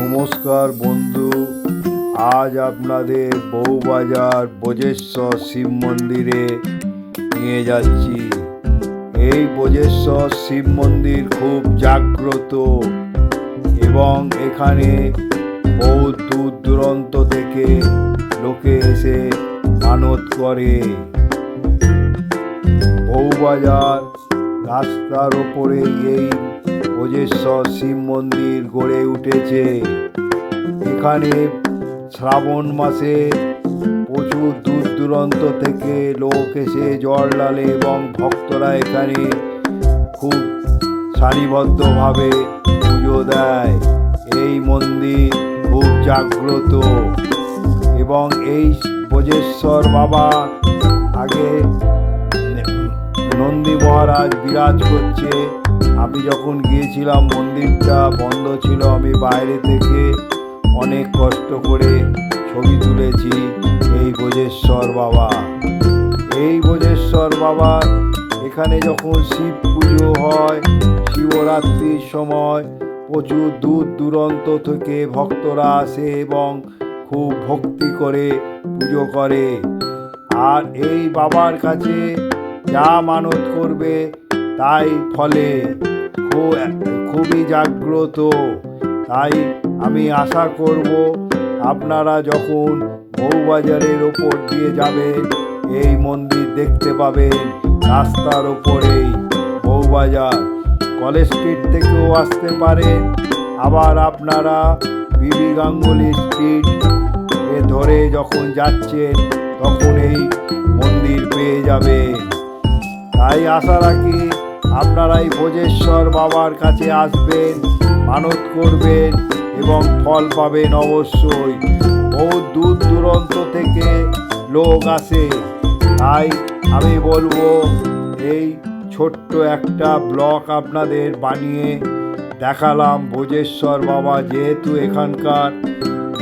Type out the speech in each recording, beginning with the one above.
নমস্কার বন্ধু। আজ আপনাদের বউবাজার বোজেশ্বর শিব মন্দিরে নিয়ে যাচ্ছি। এই বোজেশ্বর শিব মন্দির খুব জাগ্রত এবং এখানে বহু দূর দূরান্ত থেকে লোকে এসে মানত করে। বউবাজার রাস্তার ওপরে এই ওজেশ্বর শিব মন্দির গড়ে উঠেছে। এখানে শ্রাবণ মাসে প্রচুর দূর দূরান্ত থেকে লোক এসে জল ডালে এবং ভক্তরা এখানে খুব সারিবদ্ধভাবে পুজো দেয়। এই মন্দির খুব জাগ্রত এবং এই বোজেশ্বর বাবা আগে নন্দী মহারাজ বিরাজ করছে। আমি যখন গিয়েছিলাম, মন্দিরটা বন্ধ ছিল, আমি বাইরে থেকে অনেক কষ্ট করে ছবি তুলেছি, এই বোজেশ্বর বাবা। এই বোজেশ্বর বাবা, এখানে যখন শিব পুজো হয়, শিবরাত্রির সময় প্রচুর দূর দূরান্ত থেকে ভক্তরা আসে এবং খুব ভক্তি করে পুজো করে। আর এই বাবার কাছে যা মানত করবে তাই ফলে খুবই জাগ্রত। তাই আমি আশা করব আপনারা যখন বউবাজারের ওপর দিয়ে যাবেন, এই মন্দির দেখতে পাবেন রাস্তার ওপরেই বউবাজার। কলেজ স্ট্রিট থেকেও আসতে পারেন। আবার আপনারা বিবি গাঙ্গুলি স্ট্রিট এ ধরে যখন যাচ্ছেন, তখন এই মন্দির পেয়ে যাবে তাই আশা রাখি আপনারা এই ভোজেশ্বর বাবার কাছে আসবেন, মানত করবেন এবং ফল পাবেন অবশ্যই। বহু দূর দূরান্ত থেকে লোক আসে। তাই আমি বলব, এই ছোট্ট একটা ব্লক আপনাদের বানিয়ে দেখালাম ভোজেশ্বর বাবা যেহেতু এখানকার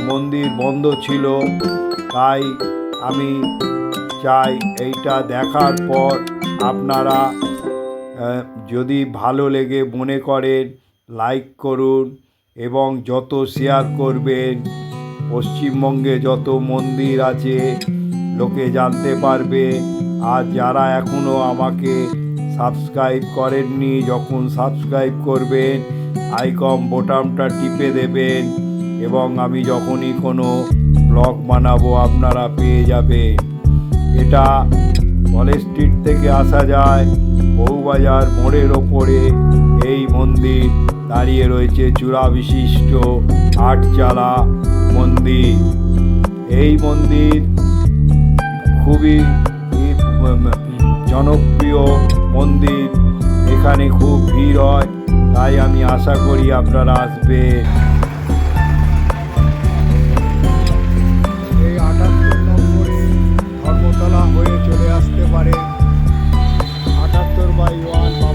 মন্দির বন্ধ ছিল, তাই আমি চাই এইটা দেখার পর আপনারা যদি ভালো লেগে মনে করেন লাইক করুন এবং যত শেয়ার করবেন, পশ্চিমবঙ্গে যত মন্দির আছে, লোকে জানতে পারবে। আর যারা এখনও আমাকে সাবস্ক্রাইব করেননি, যখন সাবস্ক্রাইব করবেন আইকম বোটামটা টিপে দেবেন এবং আমি যখনই কোনো ব্লগ বানাবো, আপনারা পেয়ে যাবেন। এটা কলেজ স্ট্রিট থেকে আসা যায়। বউবাজার মোড়ের ওপরে। এই মন্দির দাঁড়িয়ে রয়েছে চূড়া বিশিষ্ট আটচালা মন্দির। এই মন্দির খুবই জনপ্রিয় মন্দির। এখানে খুব ভিড় হয়, তাই আমি আশা করি আপনারা আসবেন you everyone.